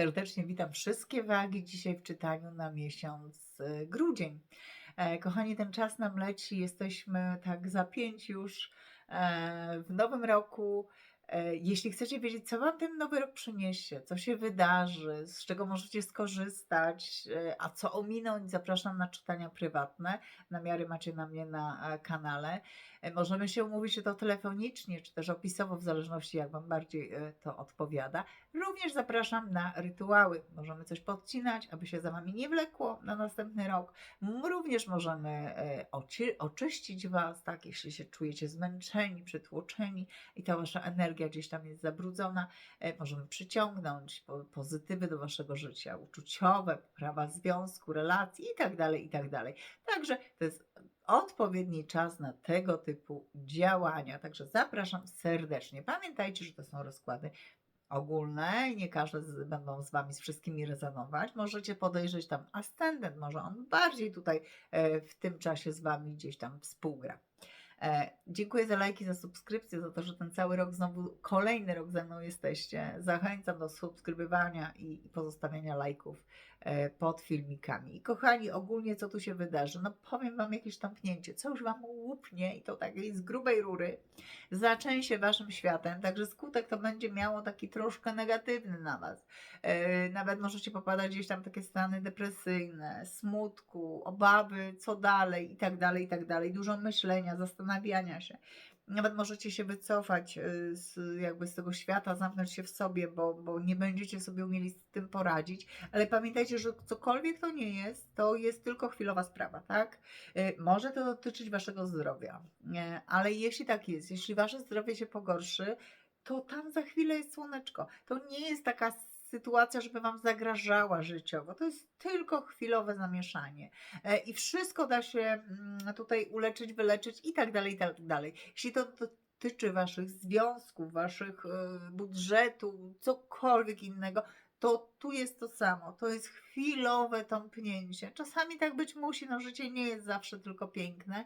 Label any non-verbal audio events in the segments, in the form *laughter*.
Serdecznie witam wszystkie wagi dzisiaj w czytaniu na miesiąc e, grudzień. E, Kochani, ten czas nam leci, jesteśmy tak za pięć już e, w nowym roku. E, Jeśli chcecie wiedzieć, co Wam ten nowy rok przyniesie, co się wydarzy, z czego możecie skorzystać, a co ominąć, zapraszam na czytania prywatne. Namiary macie na mnie na kanale. Możemy się umówić, czy to telefonicznie, czy też opisowo, w zależności jak Wam bardziej to odpowiada. Również zapraszam na rytuały. Możemy coś podcinać, aby się za Wami nie wlekło na następny rok. Również możemy e, oci- oczyścić Was, tak, jeśli się czujecie zmęczeni, przytłoczeni i ta Wasza energia gdzieś tam jest zabrudzona. E, Możemy przyciągnąć po- pozytywy do Waszego życia, uczuciowe, poprawa związku, relacji i tak dalej, i tak. Także to jest odpowiedni czas na tego typu działania. Także zapraszam serdecznie. Pamiętajcie, że to są rozkłady ogólne i nie każde z, będą z Wami z wszystkimi rezonować. Możecie podejrzeć tam ascendent, może on bardziej tutaj e, w tym czasie z Wami gdzieś tam współgra. E, dziękuję za lajki, za subskrypcję, za to, że ten cały rok znowu, kolejny rok ze mną jesteście. Zachęcam do subskrybowania i, pozostawiania lajków e, pod filmikami. I kochani, ogólnie co tu się wydarzy? No powiem Wam jakieś tąpnięcie, co już Wam łupnie i to takiej z grubej rury zaczęsie Waszym światem, także skutek to będzie miało taki troszkę negatywny na Was. E, Nawet możecie popadać gdzieś tam takie stany depresyjne, smutku, obawy, co dalej i tak dalej, i tak dalej. Dużo myślenia, zastanawiania się. Nawet możecie się wycofać y, z, jakby z tego świata, zamknąć się w sobie, bo, bo nie będziecie sobie umieli z tym poradzić. Ale pamiętajcie, że cokolwiek to nie jest, to jest tylko chwilowa sprawa, tak? Y, Może to dotyczyć waszego zdrowia, ale jeśli tak jest, jeśli wasze zdrowie się pogorszy, to tam za chwilę jest słoneczko. To nie jest taka sytuacja, żeby wam zagrażała życiowo. To jest tylko chwilowe zamieszanie. E, I wszystko da się mm, tutaj uleczyć, wyleczyć i tak dalej, i tak dalej. Jeśli to dotyczy waszych związków, waszych e, budżetu, cokolwiek innego, to tu jest to samo. To jest chwilowe tąpnięcie. Czasami tak być musi, no życie nie jest zawsze tylko piękne,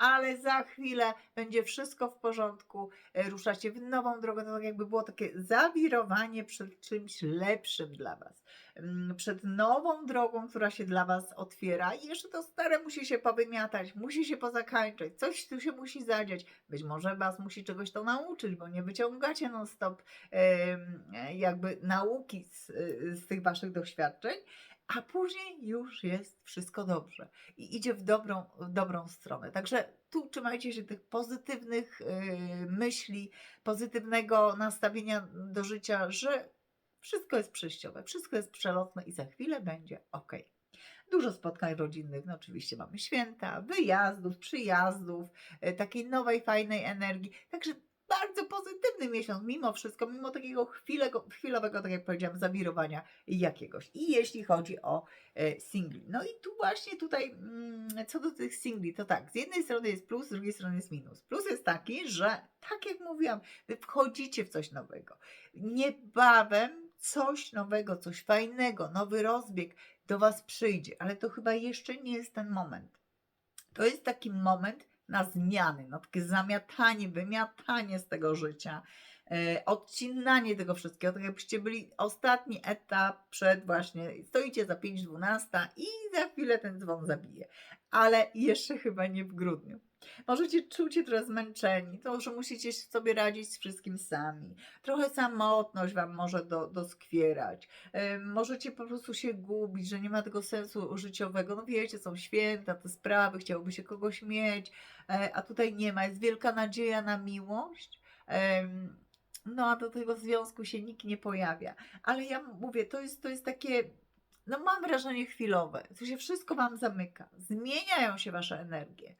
ale za chwilę będzie wszystko w porządku, e, ruszacie w nową drogę, to tak jakby było takie zawirowanie przed czymś lepszym dla Was, Mm, przed nową drogą, która się dla Was otwiera. I jeszcze to stare musi się powymiatać, musi się pozakańczać, coś tu się musi zadziać, być może Was musi czegoś to nauczyć, bo nie wyciągacie non stop em, jakby nauki z, z tych Waszych doświadczeń, a później już jest wszystko dobrze i idzie w dobrą, w dobrą stronę. Także tu trzymajcie się tych pozytywnych y, myśli, pozytywnego nastawienia do życia, że wszystko jest przejściowe, wszystko jest przelotne i za chwilę będzie ok. Dużo spotkań rodzinnych, no oczywiście mamy święta, wyjazdów, przyjazdów, y, takiej nowej, fajnej energii. Także bardzo pozytywny miesiąc, mimo wszystko, mimo takiego chwilego, chwilowego, tak jak powiedziałam, zawirowania jakiegoś. I jeśli chodzi o e, singli. No i tu właśnie tutaj, mm, co do tych singli, to tak, z jednej strony jest plus, z drugiej strony jest minus. Plus jest taki, że tak jak mówiłam, wy wchodzicie w coś nowego. Niebawem coś nowego, coś fajnego, nowy rozbieg do Was przyjdzie, ale to chyba jeszcze nie jest ten moment. To jest taki moment na zmiany, na takie zamiatanie, wymiatanie z tego życia, e, odcinanie tego wszystkiego, tak jakbyście byli ostatni etap przed właśnie, stoicie za 5.12 i za chwilę ten dzwon zabije, ale jeszcze chyba nie w grudniu. Możecie czuć się trochę zmęczeni, to, że musicie sobie radzić z wszystkim sami. Trochę samotność Wam może do, doskwierać. Możecie po prostu się gubić, że nie ma tego sensu życiowego. No wiecie, są święta, te sprawy, chciałoby się kogoś mieć, e, a tutaj nie ma. Jest wielka nadzieja na miłość. No a do tego związku się nikt nie pojawia. Ale ja mówię, to jest, to jest takie, no mam wrażenie chwilowe. To się wszystko Wam zamyka. Zmieniają się Wasze energie.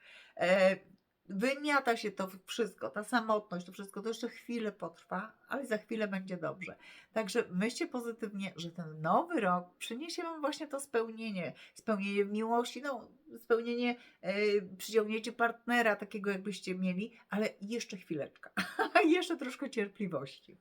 Wymiata się to wszystko, ta samotność, to wszystko, to jeszcze chwilę potrwa, ale za chwilę będzie dobrze. Także myślcie pozytywnie, że ten nowy rok przyniesie Wam właśnie to spełnienie. Spełnienie miłości, no spełnienie, e, przyciągnięcie partnera takiego jakbyście mieli, ale jeszcze chwileczka, *laughs* jeszcze troszkę cierpliwości.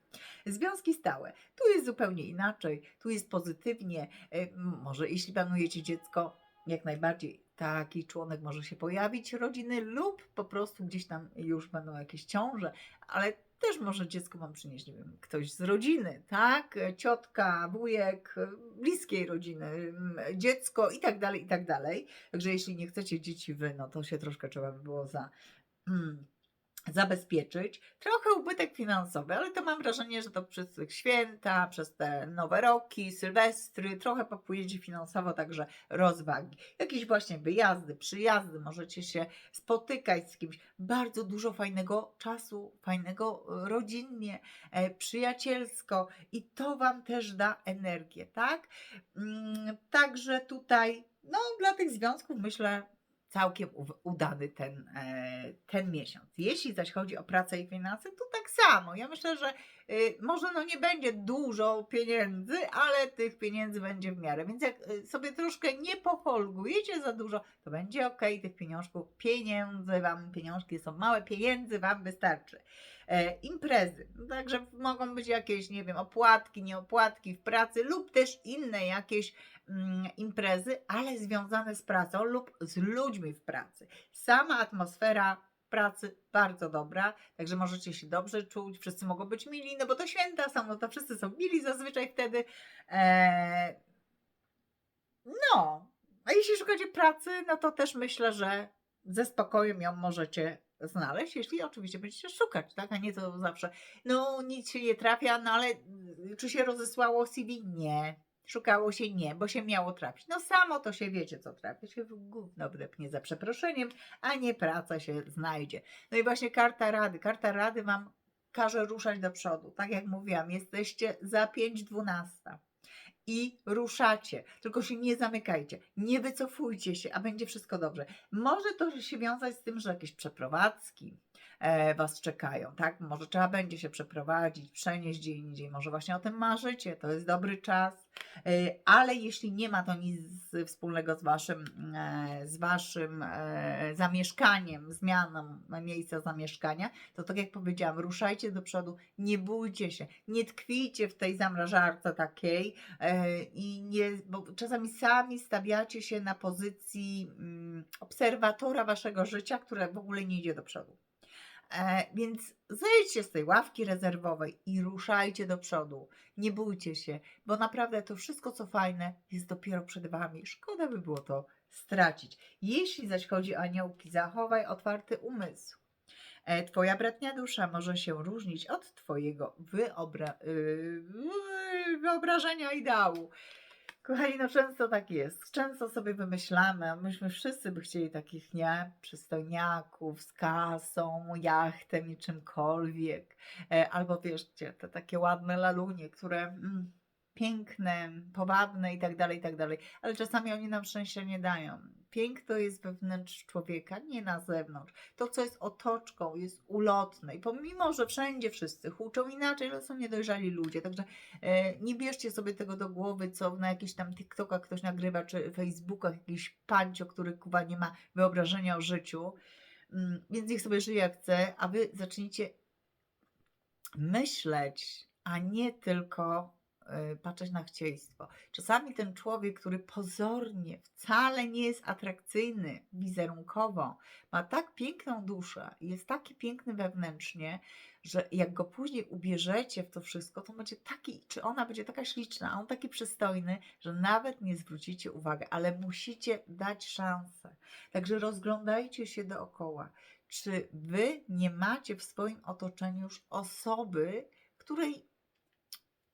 Związki stałe, tu jest zupełnie inaczej, tu jest pozytywnie, m- może jeśli planujecie dziecko, jak najbardziej taki członek może się pojawić rodziny lub po prostu gdzieś tam już będą jakieś ciąże, ale Też może dziecko Wam przynieść, nie wiem, ktoś z rodziny, tak? Ciotka, wujek, bliskiej rodziny, m, dziecko i tak dalej, i tak dalej. Także jeśli nie chcecie dzieci Wy, no to się troszkę trzeba by było za... Mm, zabezpieczyć. Trochę ubytek finansowy, ale to mam wrażenie, że to przez święta, przez te nowe roki, sylwestry, trochę popłyniecie finansowo, także rozwagi. Jakieś właśnie wyjazdy, przyjazdy, możecie się spotykać z kimś. Bardzo dużo fajnego czasu, fajnego e, rodzinnie, e, przyjacielsko i to Wam też da energię, tak? Mm, Także tutaj, no dla tych związków myślę, całkiem udany ten, e, ten miesiąc. Jeśli zaś chodzi o pracę i finanse, to tak samo. Ja myślę, że może no nie będzie dużo pieniędzy, ale tych pieniędzy będzie w miarę. Więc jak y, sobie troszkę nie pofolgujecie za dużo, to będzie ok, tych pieniążków, pieniędzy wam, pieniążki są małe, pieniędzy wam wystarczy. E, imprezy, no także mogą być jakieś, nie wiem, opłatki, nieopłatki w pracy lub też inne jakieś mm, imprezy, ale związane z pracą lub z ludźmi w pracy. Sama atmosfera pracy bardzo dobra, także możecie się dobrze czuć, wszyscy mogą być mili, no bo to święta są, no to wszyscy są mili zazwyczaj wtedy. E, no, a jeśli szukacie pracy, no to też myślę, że ze spokojem ją możecie znaleźć, jeśli oczywiście będziecie szukać, tak, a nie to zawsze, no nic się nie trafia, no ale czy się rozesłało CV? Nie. Szukało się nie, bo się miało trafić. No samo to się wiecie, co trafi. Się w gówno wdepnie za przeproszeniem, a nie praca się znajdzie. No i właśnie karta rady. Karta rady Wam każe ruszać do przodu. Tak jak mówiłam, jesteście za 5.12 i ruszacie. Tylko się nie zamykajcie, nie wycofujcie się, a będzie wszystko dobrze. Może to się wiązać z tym, że jakieś przeprowadzki Was czekają, tak? Może trzeba będzie się przeprowadzić, przenieść gdzie indziej, może właśnie o tym marzycie, to jest dobry czas, e, ale jeśli nie ma to nic wspólnego z Waszym, e, z waszym e, zamieszkaniem, zmianą miejsca zamieszkania, to tak jak powiedziałam, ruszajcie do przodu, nie bójcie się, nie tkwijcie w tej zamrażarce takiej, E, i nie, bo czasami sami stawiacie się na pozycji mm, obserwatora waszego życia, które w ogóle nie idzie do przodu. E, więc zejdźcie z tej ławki rezerwowej i ruszajcie do przodu. Nie bójcie się, bo naprawdę to wszystko, co fajne, jest dopiero przed wami. Szkoda by było to stracić. Jeśli zaś chodzi o aniołki, zachowaj otwarty umysł. E, Twoja bratnia dusza może się różnić od Twojego wyobra- yy, wyobrażenia ideału. Kochani, no często tak jest. Często sobie wymyślamy, myśmy wszyscy by chcieli takich, nie? Przystojniaków z kasą, jachtem i czymkolwiek. E, albo wieszcie, te takie ładne lalunie, które mm, piękne, powabne i tak dalej, i tak dalej. Ale czasami oni nam szczęścia nie dają. Piękno jest wewnątrz człowieka, nie na zewnątrz. To, co jest otoczką, jest ulotne. I pomimo, że wszędzie wszyscy huczą inaczej, ale są niedojrzali ludzie. Także e, nie bierzcie sobie tego do głowy, co na jakichś tam TikTokach ktoś nagrywa, czy Facebookach jakiś pancio, który kuba nie ma wyobrażenia o życiu. Mm, Więc niech sobie żyje jak chce, a wy zacznijcie myśleć, a nie tylko patrzeć na chcieństwo. Czasami ten człowiek, który pozornie wcale nie jest atrakcyjny wizerunkowo, ma tak piękną duszę jest taki piękny wewnętrznie, że jak go później ubierzecie w to wszystko, to będzie taki, czy ona będzie taka śliczna, a on taki przystojny, że nawet nie zwrócicie uwagi, ale musicie dać szansę. Także rozglądajcie się dookoła. Czy wy nie macie w swoim otoczeniu już osoby, której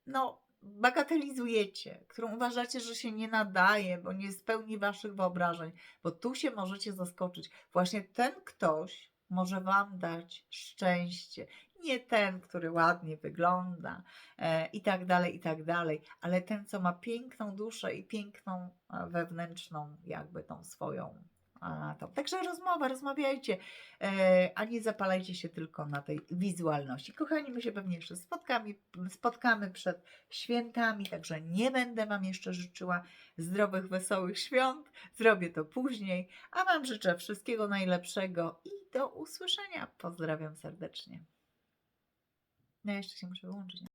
no, bagatelizujecie, którą uważacie, że się nie nadaje, bo nie spełni waszych wyobrażeń, bo tu się możecie zaskoczyć. Właśnie ten ktoś może wam dać szczęście. Nie ten, który ładnie wygląda e, i tak dalej, i tak dalej, ale ten, co ma piękną duszę i piękną e, wewnętrzną, jakby tą swoją. A, tą. Także rozmowa, rozmawiajcie, e, a nie zapalajcie się tylko na tej wizualności. Kochani, my się pewnie jeszcze spotkamy, spotkamy przed świętami, także nie będę Wam jeszcze życzyła zdrowych, wesołych świąt. Zrobię to później, a Wam życzę wszystkiego najlepszego i do usłyszenia. Pozdrawiam serdecznie. No, jeszcze się muszę wyłączyć.